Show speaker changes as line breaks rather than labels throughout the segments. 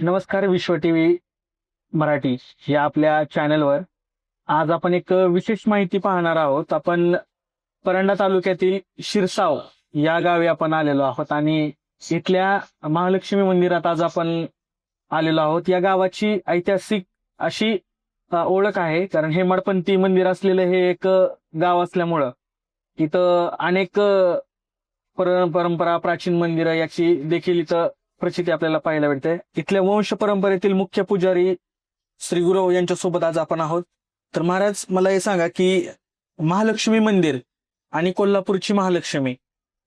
नमस्कार विश्व टीव्ही मराठी या आपल्या चॅनलवर. आज आपण एक विशेष माहिती पाहणार आहोत. आपण परंडा तालुक्यातील शिरसाव या गावी आपण आलेलो आहोत आणि इथल्या महालक्ष्मी मंदिरात आज आपण आलेलो आहोत. या गावाची ऐतिहासिक अशी ओळख आहे. कारण हेमाडपंथी मंदिर असलेलं हे एक गाव असल्यामुळं इथं अनेक परंपरा प्राचीन मंदिरं याची देखील इथं प्रचिती आपल्याला पाहायला भेटते. इथल्या वंश परंपरेतील मुख्य पुजारी श्री गुरव यांच्या सोबत आज आपण आहोत. तर महाराज मला हे सांगा की महालक्ष्मी मंदिर आणि कोल्हापूरची महालक्ष्मी.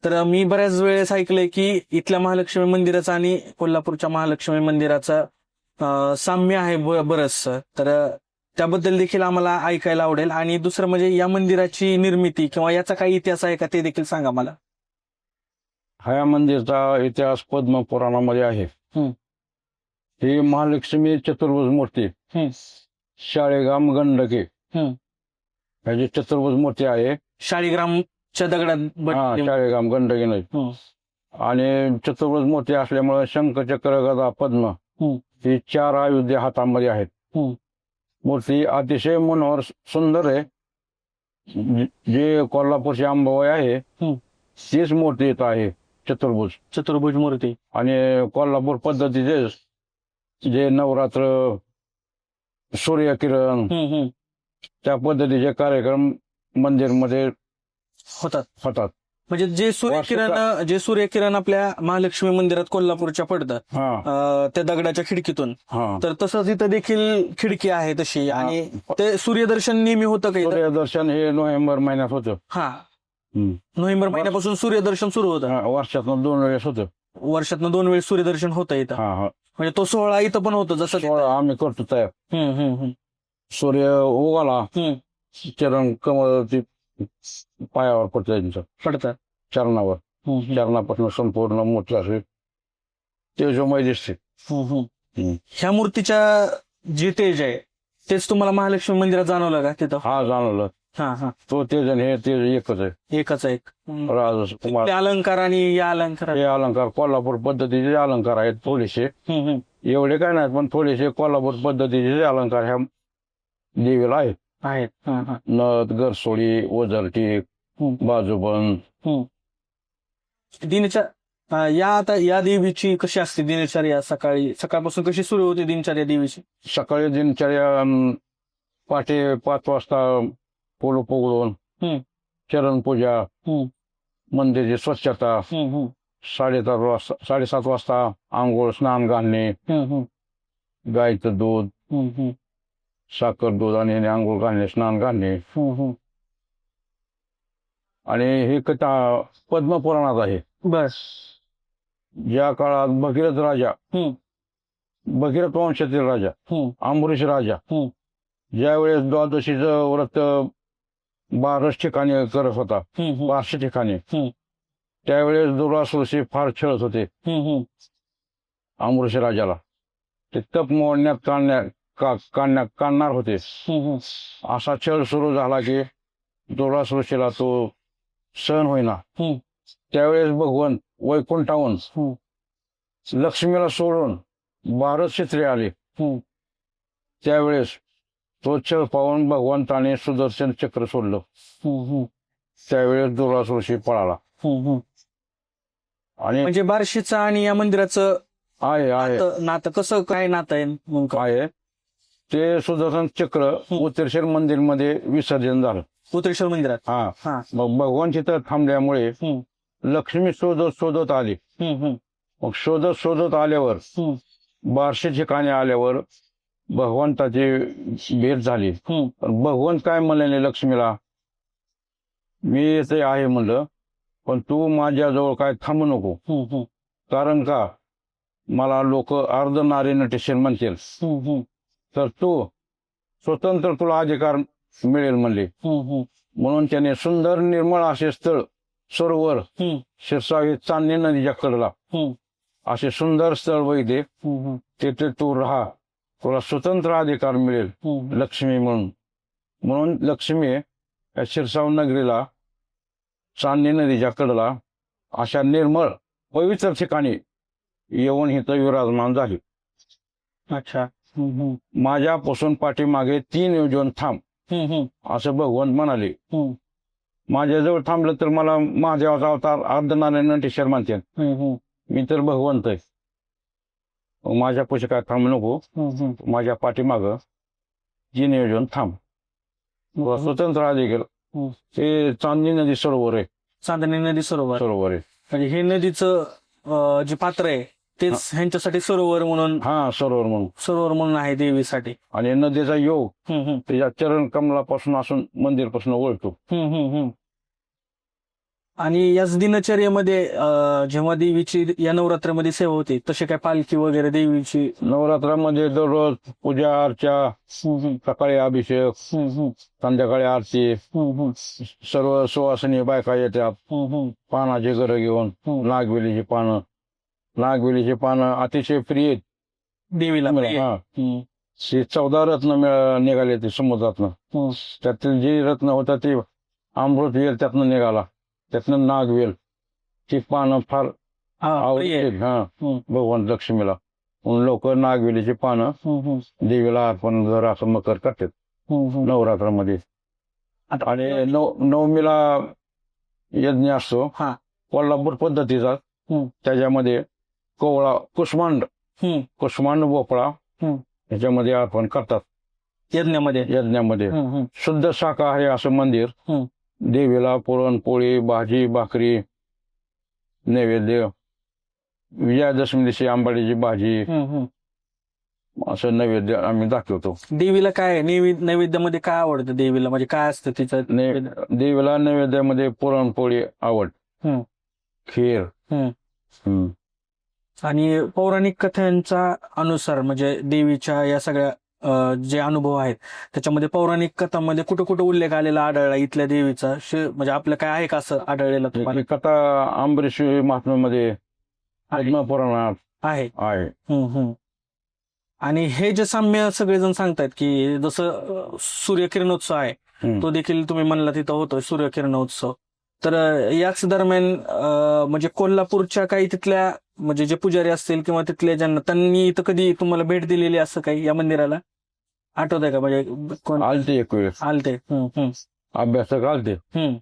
तर मी बऱ्याच वेळेस ऐकलंय की इथल्या महालक्ष्मी मंदिराचं आणि कोल्हापूरच्या महालक्ष्मी मंदिराचं साम्य आहे बरंच तर त्याबद्दल देखील आम्हाला ऐकायला आवडेल. आणि दुसरं म्हणजे या मंदिराची निर्मिती किंवा याचा काही इतिहास आहे का ते देखील सांगा मला.
हा या मंदिरचा इतिहास पद्म पुराणामध्ये आहे. ही महालक्ष्मी चतुर्भुज मूर्ती. शाळेगाम गंडके. ह्याची चतुर्भुज मूर्ती आहे
शाळीग्रामच्या दगडात
हा शाळेगाम गंडके नाही. आणि चतुर्भुज मूर्ती असल्यामुळे शंखचक्र गदा पद्म. ही चार आयुध्य हातामध्ये आहेत. मूर्ती अतिशय मनोहर सुंदर आहे जी- जी कोल्हापूरची अंबाबाई आहे. तीच मूर्ती इथं आहे चतुर्भुज
चतुर्भुज मूर्ती
आणि कोल्हापूर पद्धतीचे जे नवरात्र सूर्यकिरण. त्या पद्धतीचे कार्यक्रम मंदिरमध्ये
होतात.
होतात.
म्हणजे जे सूर्यकिरण जे सूर्यकिरण आपल्या महालक्ष्मी मंदिरात कोल्हापूरच्या पडतात त्या दगडाच्या खिडकीतून. तर तसंच इथं देखील खिडकी आहे तशी. आणि ते सूर्यदर्शन नेहमी होतं का?
सूर्यदर्शन हे नोव्हेंबर महिन्यात होतं.
हा. नोव्हेंबर महिन्यापासून सूर्यदर्शन सुरू होतं.
हा, वर्षातून दोन वेळेस होतं.
वर्षातनं दोन वेळेस सूर्यदर्शन होतं इथं.
हा हा.
म्हणजे तो सोहळा इथं पण होतो जसं तिथं.
सोळा आम्ही करतो तयार.
हम्म, हम्म, हम्म.
सूर्य उगाला
हम्म.
चरण कमळ ती पायावर पडतं त्यांचं.
पडतात
चरणावर.
हम्म, हम्म,
चरणापासून संपूर्ण मोठं असे तेजोमय दिसते.
हम्म, हम्म.
हम्म.
ह्या मूर्तीच्या जे तेज आहे तेच तुम्हाला महालक्ष्मी मंदिरात जाणवलं का तिथं?
हा जाणवलं.
हा हा.
तो तेज आणि हे तेज एकच आहे.
एकच आहे. एक हम्म.
राज कुमार
ते अलंकार आणि या अलंकारात.
हे अलंकार कोल्हापूर पद्धतीचे अलंकार आहेत थोडेसे. एवढे काय नाहीत पण थोडेसे कोल्हापूर पद्धतीचे अलंकार ह्या देवीला आहेत.
आहेत. हा हा.
नथ गरसोळी ओझरटी
हम्म.
बाजूबंद
दिनच्या अं, या आता या देवीची कशी असते दिनचर्या? सकाळी सकाळपासून कशी सुरू होते दिनचर्या देवीची?
सकाळी दिनचर्या अं, पहाटे पाच वाजता फुलं पोगळून. चरण पूजा. मंदिराची स्वच्छता साडेसात वाजता साडेसात वाजता आंघोळ स्नान घालणे गाईचं दूध साखर दूध आणि आंघोळ घालणे स्नान घालणे. आणि ही कथा पद्मपुराणात आहे
बस
ज्या काळात भगीरथ राजा. भगीरथ वंशातील राजा अमरीश राजा. ज्यावेळेस द्वादशीचं व्रत बारच ठिकाणी करत होता बारशे ठिकाणी. त्यावेळेस दुर्वासुरशी फार छळत होते. अमरीश राजाला ते तप मोडण्यात काढण्या का- काढण्यात काढणार होते. असा छळ सुरू झाला की दुर्वासुरशीला तो सहन होईना. त्यावेळेस भगवान वैकुंठाहून
हम्म.
लक्ष्मीला सोडून बारच क्षेत्रे आले. त्यावेळेस तो छळ पाहून भगवंताने सुदर्शन चक्र सोडलं. त्यावेळेस दुर्वासुरशी पळाला. आणि
म्हणजे बार्शीचं आणि या मंदिराचं
आहे आहे.
नातं- कसं काय नातं आहे?
आहे. ते सुदर्शन चक्र उत्तरेश्वर मंदिरमध्ये विसर्जन झालं.
उत्तरेश्वर मंदिरात?
हा.
हा.
मग भगवान तिथं थांबल्यामुळे. लक्ष्मी शोधत शोधत आली. मग शोधत शोधत आल्यावर. बारशे ठिकाणी आल्यावर भगवंताची भेट झाली. पण भगवंत काय म्हणले लक्ष्मीला? मी येथे आहे म्हणलं पण तू माझ्याजवळ काय थांबू नको. कारण का? मला लोक अर्ध नारी नटेशन म्हणतील तर तू स्वतंत्र तुला अधिकार मिळेल म्हणले. म्हणून त्याने सुंदर निर्मळ असे स्थळ सरोवर शिरसावी चांदणी नदीच्या कडला असे सुंदर स्थळ वैदे तेथे तू राहा. तुला स्वतंत्र अधिकार मिळेल
हम्म.
लक्ष्मी म्हणून म्हणून लक्ष्मी या शिरसाव नगरीला चांदणी नदीच्या कडला अशा निर्मळ पवित्र ठिकाणी येऊन इथं विराजमान झाली
अच्छा.
माझ्यापासून पाठीमागे तीन योजन थांब. असं भगवंत म्हणाले
हम्म.
माझ्याजवळ थांबलं तर मला महादेवाचा अवतार अर्धनारायण नटेश्वर म्हणते. मी तर भगवंत आहे मग माझ्यापाशी काय थांबू नको.
हम्म.
माझ्या पाठीमाग जी नियोजन थांब. व स्वतंत्र अधिकार
हम्म.
ते चांदणी नदी सरोवर आहे.
चांदणी नदी सरोवर.
सरोवर आहे.
म्हणजे हे नदीचं अं, जे पात्र आहे तेच ह्यांच्यासाठी सरोवर म्हणून
हा सरोवर म्हणून.
सरोवर म्हणून आहे देवीसाठी.
आणि नदीचा योग
हम्म, हम्म.
त्याच्या चरण कमलापासून असून मंदिरपासून ओळखतो.
हम्म, हम्म, हम्म. आणि याच दिनचर्येमध्ये अं, जेव्हा देवीची या नवरात्रामध्ये सेवा होते तसे काय पालखी वगैरे देवीची
नवरात्रामध्ये दररोज पूजा अर्चा. सकाळी अभिषेक. संध्याकाळी आरती. सर्व सुवासिनी बायका येतात. पानाची घरं घेऊन. नागवेलीची पानं नागवेलीची पानं अतिशय प्रिय आहेत.
देवीला प्रिय.
हा
हम्म,
चौदा रत्न मिळ- निघाले ते समुद्रातनं
हम्म.
त्यातील जे रत्न होता ते अमृत वेल त्यातनं निघाला त्यातनं नागवेल ती पानं फार. आवडतील हा. भगवान लक्ष्मीला म्हणून लोक नागवेलीची पानं. देवीला अर्पण जर असं मकर करतात. नवरात्रामध्ये आणि नव नवमीला यज्ञ असतो
हा.
कोल्हापूर पद्धतीचा. त्याच्यामध्ये कोवळा कुष्मांड. कुष्मांड भोपळा. ह्याच्यामध्ये अर्पण करतात
यज्ञामध्ये
यज्ञामध्ये. शुद्ध शाकाहारी असं मंदिर. देवीला पुरणपोळी भाजी भाकरी नैवेद्य विजयादशमी दिवशी आंबाडीची भाजी. असं नैवेद्य आम्ही दाखवतो
देवीला काय? नैवेद्य नैवेद्यामध्ये काय आवडतं देवीला म्हणजे काय असतं तिचं
देवीला नैवेद्यामध्ये पुरणपोळी आवड. खीर.
आणि पौराणिक कथांच्या अनुसार म्हणजे देवीच्या या सगळ्या जे अनुभव आहेत त्याच्यामध्ये पौराणिक कथांमध्ये कुठं कुठं उल्लेख आलेला आढळला इथल्या देवीचा? म्हणजे आपलं काय आहे का असं आढळलेलं तुम्हाला?
कथा अंबरीश महात्म्यामध्ये पद्मपुराणात
आहे. आणि हे जे साम्य सगळेजण सांगतायत की जसं सूर्यकिरणोत्सव आहे. तो देखील तुम्ही म्हणला तिथं होतो सूर्यकिरणोत्सव. तर याच दरम्यान म्हणजे कोल्हापूरच्या काही तिथल्या म्हणजे जे पुजारी असतील किंवा तिथले ज्यांना त्यांनी इथं कधी तुम्हाला भेट दिलेली असं काही या मंदिराला? आठवत आहे का? म्हणजे कोण
आलते एक वेळेस.
आलते. हम्म, हम्म,
अभ्यासक आलते.
हम्म.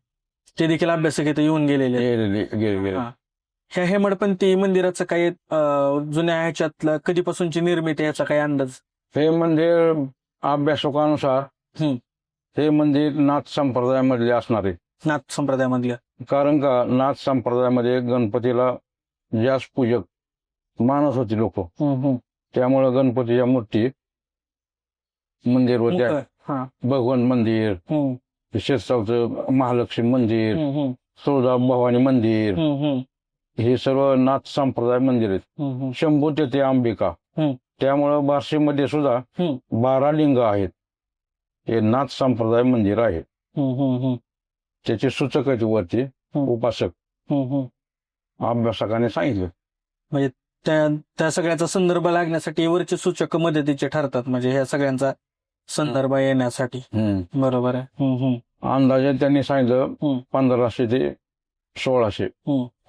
ते देखील अभ्यासक इथं येऊन गेलेले. आहेत.
गेले गेले गेले.
हा. ह्या हेमडपंथी मंदिराचं काही अं, जुन्या ह्याच्यातलं कधीपासूनची निर्मिती याचा काही अंदाज?
हे मंदिर अभ्यासकानुसार
हम्म.
हे मंदिर नाथ संप्रदायामधले असणार आहे.
नाथ संप्रदायामधलं.
कारण का? नाथ संप्रदायामध्ये गणपतीला जास्त पूजक मानत होती लोक. त्यामुळे गणपतीच्या मूर्ती मंदिर होत्या
हा.
भगवान मंदिर
हम्म,
शिरसावचं महालक्ष्मी मंदिर तुळजा भवानी मंदिर हे सर्व नाथ संप्रदाय मंदिर आहेत. शंभू तेथे अंबिका. त्यामुळं बार्शीमध्ये सुद्धा. बारा लिंग आहेत हे नाथ संप्रदाय मंदिर आहे त्याचे सूचक आहेत वरती. उपासक. अभ्यासकाने सांगितलं.
त्या त्या सगळ्याचा संदर्भ लागण्यासाठी वरचे सूचक मदतीचे ठरतात म्हणजे ह्या सगळ्यांचा संदर्भ येण्यासाठी. बरोबर आहे.
अंदाजे त्यांनी सांगितलं. पंधराशे ते सोळाशे.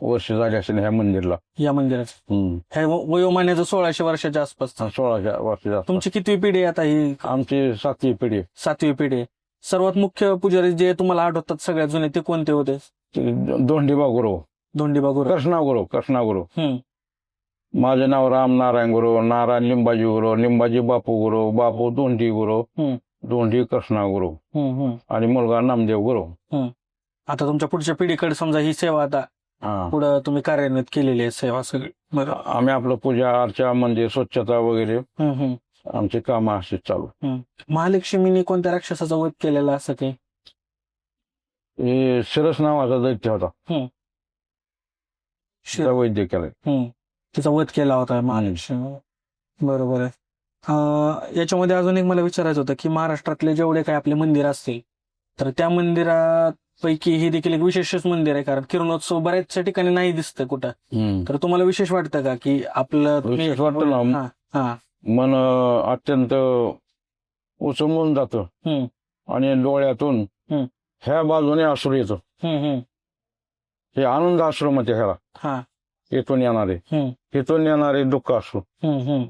वर्ष झाले असेल ह्या मंदिरला.
या मंदिराचं. ह्या वयोमानाचं सोळाशे वर्षाच्या आसपास.
सोळाशे वर्ष
तुमची कितवी पिढी आहे आता ही?
आमची सातवी पिढी
सातवी पिढी सर्वात मुख्य पुजारी जे तुम्हाला आठवतात सगळ्यात जुने ते कोणते होते?
ते दोंडीबा गुरु
धोंडीबा गुरु
कृष्णा गुरु कृष्णा गुरु. माझे नाव राम नारायण गुरु नारायण लिंबाजी गुरु लिंबाजी बापू गुरु बापू दोंडी गुरु. दोंडी कृष्णा गुरु. आणि मुलगा नामदेव गुरु.
आता तुमच्या पुढच्या पिढीकडे समजा ही सेवा आता पुढं तुम्ही कार्यान्वित केलेली आहे सेवा सगळी.
आम्ही आपलं पूजा अर्चा मंदिर स्वच्छता वगैरे. आमची कामं अशी चालू.
महालक्ष्मीने कोणत्या राक्षसाचा वध केलेला असं काही?
हे शिरस नावाचा दैत्य होता. त्या वैद्य केलाय
हम्म. तिचा वध केला होता बरोबर आहे अं, याच्यामध्ये अजून एक मला विचारायचं होतं की महाराष्ट्रातले जेवढे काही आपले मंदिर असतील तर त्या मंदिरापैकी हे देखील एक विशेषच मंदिर आहे कारण किरणोत्सव बऱ्याचशा ठिकाणी नाही दिसतं कुठं. तर तुम्हाला विशेष वाटतं का की आपलं
विशेष वाटतं ना.
हा, हा.
मन अं, अत्यंत उचमून जातं
हम्म.
आणि डोळ्यातून
हम्म.
ह्या बाजूने अश्रू येतं
हम्म, हम्म.
हे आनंद अश्रू म्हणते ह्याला.
हा.
इथून येणारे.
हम्म.
इथून येणारे दुःख अश्रू
हम्म, हम्म.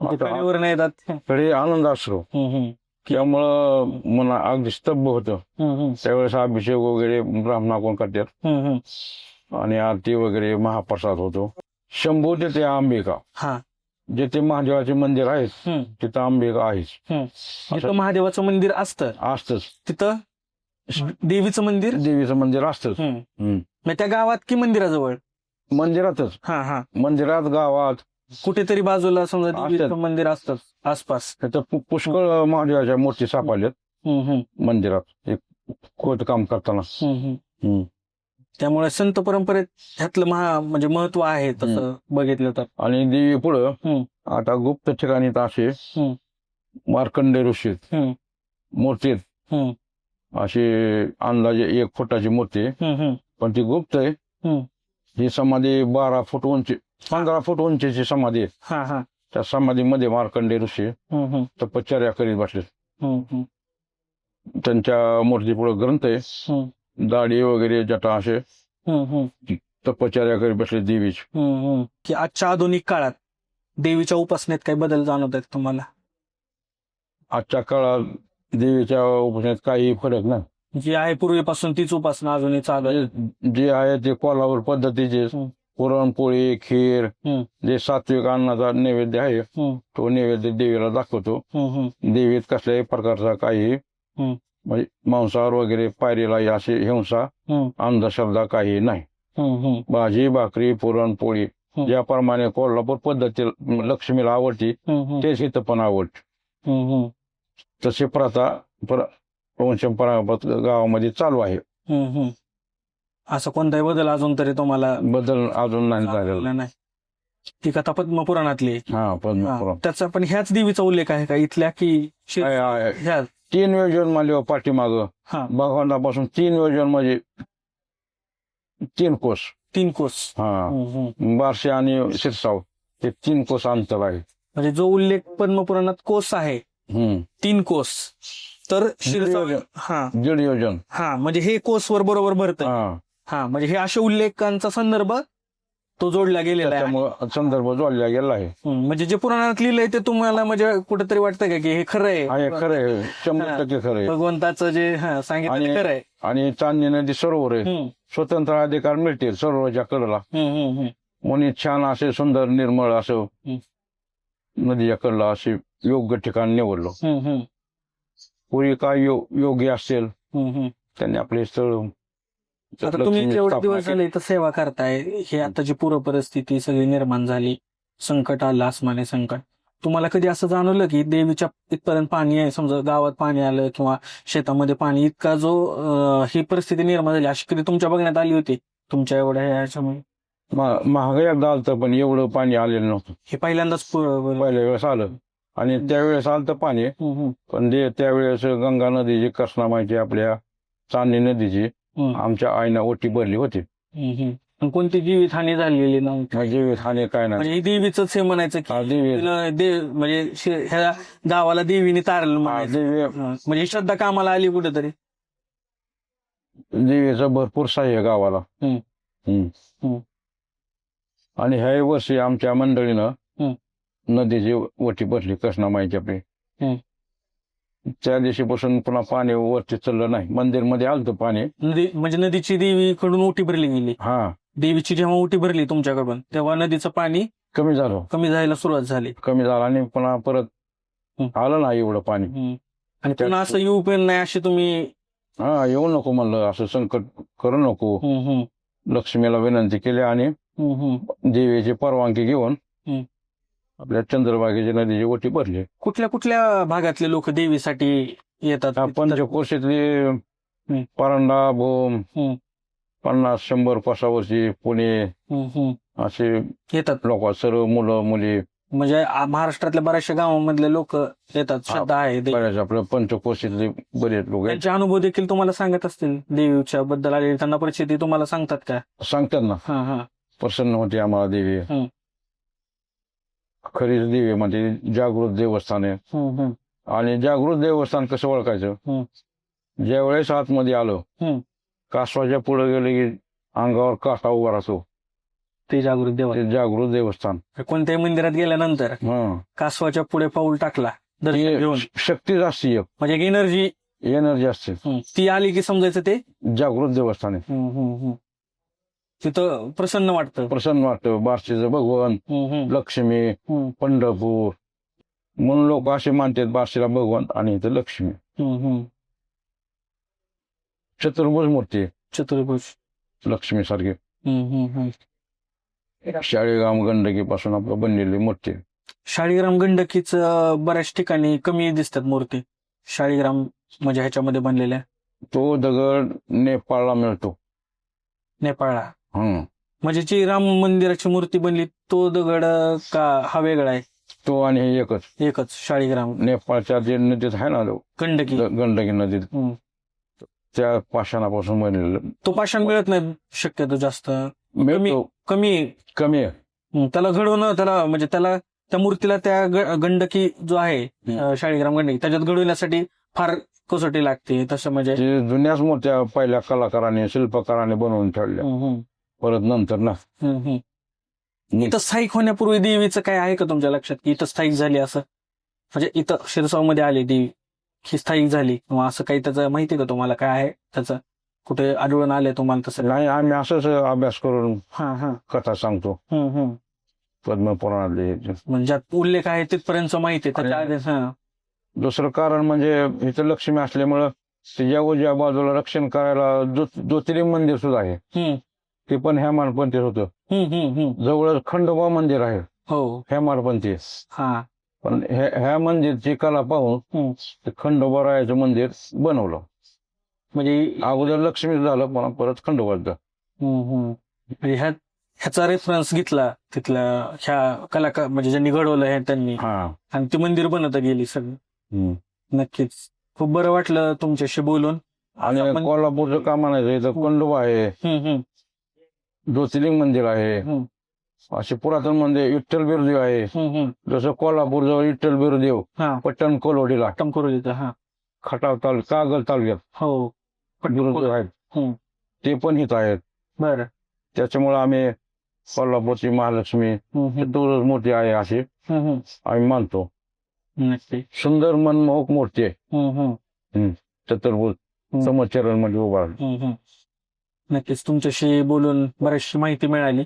ते
आता
कडेवर नाही येतात
कडे आनंद
हम्म, हम्म,
त्यामुळं मन अगदी स्तब्ध होतं.
हम्म,
त्यावेळेस अभिषेक वगैरे ब्राह्मणाकडून करतात?
हम्म, हम्म.
आणि आरती वगैरे महाप्रसाद होतो. शंभू तिथे अंबिका
हा.
जिथे महादेवाचे मंदिर आहेत
हम्म,
तिथं अंबिका आहेच.
हम्म. जिथं महादेवाचं मंदिर असतं
असतच.
तिथं देवीचं मंदिर?
देवीचं मंदिर असतच.
हम्म.
हम्म.
मग त्या गावात की मंदिराजवळ
मंदिरातच
हा हा
मंदिरात गावात
कुठेतरी बाजूला समजा देवीचं
असतात.
मंदिर असतं आसपास
तिथं पु- पुष्कळ महादेवाच्या मूर्ती सापडल्यात
हम्म, हम्म,
मंदिरात एक खोदकाम करताना
हम्म, हम्म.
हम्म.
त्यामुळे संत परंपरेत ह्यातलं महा म्हणजे महत्त्व आहे तसं बघितलं तर
आणि देवी पुढं
हम्म.
आता गुप्त ठिकाणी तर असे. मार्कंडे ऋषी
हम्म.
मूर्ती आहेत.
हम्म,
अशी अंदाजे एक फुटाची मूर्ती आहे.
हम्म, हम्म,
पण ती गुप्त आहे. ही. समाधी बारा फूट उंची पंधरा फूट उंचीची समाधी आहे.
हा
त्या समाधीमध्ये मार्कंडे ऋषी तपश्चर्या करीत बसले. त्यांच्या मूर्ती पुढे ग्रंथ आहे. दाढी वगैरे जटा असे. तपश्चर्या करीत बसले देवीची.
की आजच्या आधुनिक काळात देवीच्या उपासनेत काही बदल जाणवत आहेत तुम्हाला?
आजच्या काळात देवीच्या उपासनेत काही फरक नाही.
जी आहे पूर्वीपासून तीच उपासना अजूनही चालू आहे.
जे आहे ते कोल्हापूर पद्धतीचे. पुरणपोळी खीर. जे सात्विक अन्नाचा नैवेद्य आहे तो नैवेद्य देवीला दाखवतो. देवीत कसल्याही प्रकारचा काही
हम्म.
म्हणजे मांसाहार वगैरे पायरीला अशी हिंसा अंधश्रद्धा काही नाही. भाजी भाकरी पुरणपोळी. ज्याप्रमाणे कोल्हापूर पद्धती लक्ष्मीला आवडती तेच इथं पण आवडते.
हम्म,
तशी प्रथा पर वंश परंपरा गावामध्ये चालू आहे.
हम्म, हम्म. असं कोणताही बदल अजून तरी तुम्हाला
बदल अजून नाही झालेला.
जाणवला नाही. ती कथा पद्मपुराणातली आहे.
हा
हा,
पद्मपुराण
त्याचा पण ह्याच देवीचा उल्लेख आहे का? इथल्या की शे-
आहे, आहे.
ह्या
तीन योजन मानले पाठीमाग.
हा.
भगवंतापासून तीन योजन म्हणजे तीन कोस.
तीन कोस.
हा.
हम्म, हम्म.
बारशे आणि शिरसाव. हे तीन कोस अंतर आहे.
म्हणजे जो उल्लेख पद्मपुराणात कोस आहे
हम्म.
तीन कोस. तर
योजन.
हा.
योजन
हा म्हणजे हे कोसवर बरोबर भरत
हा.
हा म्हणजे हे अशा उल्लेखांचा संदर्भ तो जोडला गेलेला आहे.
संदर्भ जोडला गेला आहे.
हम्म, म्हणजे जे पुराणात लिहिलंय ते तुम्हाला म्हणजे कुठेतरी वाटतं का की हे खरं
हा हे
आहे
खरं आहे. शंभर. टक्के खरं आहे.
भगवंताचं जे हा सांगितलं
आणि-
खरं आहे.
आणि चांदणी नदी सरोवर आहे.
हम्म,
स्वतंत्र अधिकार मिळतील सरोवराच्या कडेला.
हम्म, हम्म, हम्म.
म्हणून छान असे सुंदर निर्मळ असं नदीच्या कडला असे योग्य ठिकाण निवडलो
हम्म, हम्म,
पूर्वी काय यो- योगी असेल
हम्म, हम्म.
त्यांनी आपले स्थळ
आता तुम्ही
लक्ष्मी स्थापना
दिवस झाले इथं सेवा करताय हे आता जी पूर परिस्थिती सगळी निर्माण झाली संकट आलं आसमानी संकट. तुम्हाला कधी असं जाणवलं की देवीच्या इथपर्यंत पाणी आहे समजा गावात पाणी आलं किंवा शेतामध्ये पाणी इतका जो अं, ही परिस्थिती निर्माण झाली अशी कधी तुमच्या बघण्यात आली होती? तुमच्या एवढ्या ह्याच्यामुळे?
मा- महागाई एकदा आलं पण एवढं पाणी आलेलं नव्हतं.
हे पहिल्यांदाच पूर-
पहिल्या वेळेस आलं. आणि त्यावेळेस आलं पाणी. पण ते त्यावेळेस गंगा नदीची कृष्णामाईची आपल्या चांदणी नदीची आमच्या आईनं ओटी भरली होती.
पण कोणती जीवितहानी झालेली नव्हती.
म्हणजे हानी काय नाही.
म्हणजे देवीच हे म्हणायचं की
देवी.
म्हणजे ह्या गावाला देवीने तारलं. म्हणजे श्रद्धा कामाला आली कुठेतरी.
देवीचं भरपूर सहाय्य गावाला. आणि ह्या वर्षी आमच्या मंडळीनं. नदीची वटी भरली कृष्णामाईची आपली. त्या दिवशीपासून पुन्हा पाणी वरती चाललं नाही. मंदिरमध्ये आलतं पाणी.
नदी म्हणजे नदीची देवीकडून उटी भरली गेली.
हा.
देवीची जेव्हा उटी भरली तुमच्याकडून तेव्हा नदीचं पाणी
कमी झालं.
कमी जायला सुरुवात झाली.
कमी झालं आणि पुन्हा परत. आलं नाही एवढं पाणी.
आणि पुन्हा असं येऊ पण नाही अशी तुम्ही
हा येऊ नको म्हणलं. असं संकट करू नको. लक्ष्मीला विनंती केली आणि. देवीची परवानगी घेऊन. आपल्या चंद्रबागेची नदीची ओटी भरली.
कुठल्या कुठल्या भागातले लोक देवीसाठी येतात?
पंचकोशीतली परांडा भूम. पन्नास शंभर वर्षी पुणे. असे
येतात.
लोक सर्व मुलं मुली.
म्हणजे महाराष्ट्रातल्या बऱ्याचशा गावांमधले लोक येतात श्रद्धा आहे
आपल्या पंचकोशीतले बरेच लोक
त्यांचे अनुभव देखील तुम्हाला सांगत असतील? देवीच्या बद्दल आलेली त्यांना परिस्थिती तुम्हाला सांगतात का?
सांगतात ना. प्रसन्न होते आम्हाला देवी. खरीच देवी म्हणजे जागृत देवस्थान आहे. आणि जागृत देवस्थान कसं ओळखायचं. ज्या वेळेस आतमध्ये आलो. कासवाच्या पुढे गेले की अंगावर काटा उभा राहतो
ते जागृत देवा
जागृत देवस्थान
कोणत्याही मंदिरात गेल्यानंतर. कासवाच्या पुढे पाऊल टाकला दर्शन
ती
घेऊन
शक्तीच असते एक
म्हणजे एनर्जी
एनर्जी असते
ती आली की समजायचं ते
जागृत देवस्थान आहे.
तिथं प्रसन्न वाटतं.
प्रसन्न वाटतं. बारशीचं भगवान लक्ष्मी पंढरपूर. म्हणून लोक असे मानतात बारशीला भगवान आणि इथं लक्ष्मी. चतुर्भुज मूर्ती
चतुर्भुज.
लक्ष्मी सारखी. शाळेगाम गंडकी पासून आपलं बनलेली मूर्ती.
शाळीग्राम गंडकीच बऱ्याच ठिकाणी कमी दिसतात मूर्ती. शाळीग्राम म्हणजे ह्याच्यामध्ये बनलेल्या.
तो दगड नेपाळला मिळतो.
नेपाळला.
हं.
म्हणजे जी राम मंदिराची मूर्ती बनली तो दगड का हा वेगळा आहे?
तो आणि हे एकच.
एकच शाळीग्राम
नेपाळच्या जे नदीत आहे ना तो
गंडकी.
ग- गंडकी नदीत. त्या पाषाणापासून बनलेलं.
तो पाषाण मिळत नाही शक्यतो जास्त.
मिळतो.
कमी आहे.
कमी आहे.
त्याला घडवणं त्याला म्हणजे त्याला त्या मूर्तीला त्या ग- गंडकी जो आहे अं, शाळीग्राम गंडकी त्याच्यात घडवण्यासाठी फार कसोटी लागते. तसं म्हणजे
ते जुन्याच मूर्त्या पहिल्या कलाकाराने शिल्पकाराने बनवून ठेवल्या. परत नंतर ना.
इथं स्थायिक होण्यापूर्वी देवीचं काय आहे का तुमच्या लक्षात? की इथं स्थायिक झाली असं? म्हणजे इथं शिरसावमध्ये आली देवी. ही स्थायिक झाली. किंवा असं काही त्याचं माहिती का तुम्हाला? काय आहे त्याचं? कुठे आढळून आले तुम्हाला तसं?
नाही आम्ही असंच अभ्यास करून कथा सांगतो. पद्मपुराणातले.
म्हणजे उल्लेख आहे तिथपर्यंत माहिती आहे. त्याच्या
दुसरं कारण म्हणजे इथं लक्ष्मी असल्यामुळं उजव्या बाजूला रक्षण करायला ज्यो- ज्योतिर्लिंग मंदिर सुद्धा आहे. ते पण होतं.
हम्म, हम्म, हम्म.
जवळच खंडोबा मंदिर आहे.
हो.
हेमाडपंथी
हा.
पण हे- ह्या मंदिरची कला पाहून
हम्म.
ते खंडोबारायाचं मंदिर बनवलं.
म्हणजे
अगोदर लक्ष्मी झालं पण परत खंडोबाचं.
म्हणजे ह्या ह्याचा रेफरन्स घेतला तिथल्या ह्या कलाकार म्हणजे ज्यांनी घडवलं आहे त्यांनी.
हा.
आणि ती मंदिर बनत गेली सगळं. नक्कीच. खूप बरं वाटलं तुमच्याशी बोलून.
आणि कोल्हापूरचं काम म्हणायचं इथं खंडोबा आहे. ज्योतिर्लिंग मंदिर आहे असे पुरातन मंदिर विठ्ठल बिरुदेव आहे. जसं कोल्हापूर जवळ विठ्ठल बिरुदेव
हा.
पट्टण कोलवडीला
हा.
खटाव तालु कागल तालुक्यात
हो.
बिरुदेव आहेत. ते पण इथं आहेत.
बरं.
त्याच्यामुळे आम्ही कोल्हापूरची महालक्ष्मी चतुर्थ मूर्ती आहे अशी. आम्ही मानतो. सुंदर मनमोहक मूर्ती आहे. चतुर्भुज. समचरणमध्ये उभा.
नक्कीच तुमच्याशी बोलून बरीचशी माहिती मिळाली.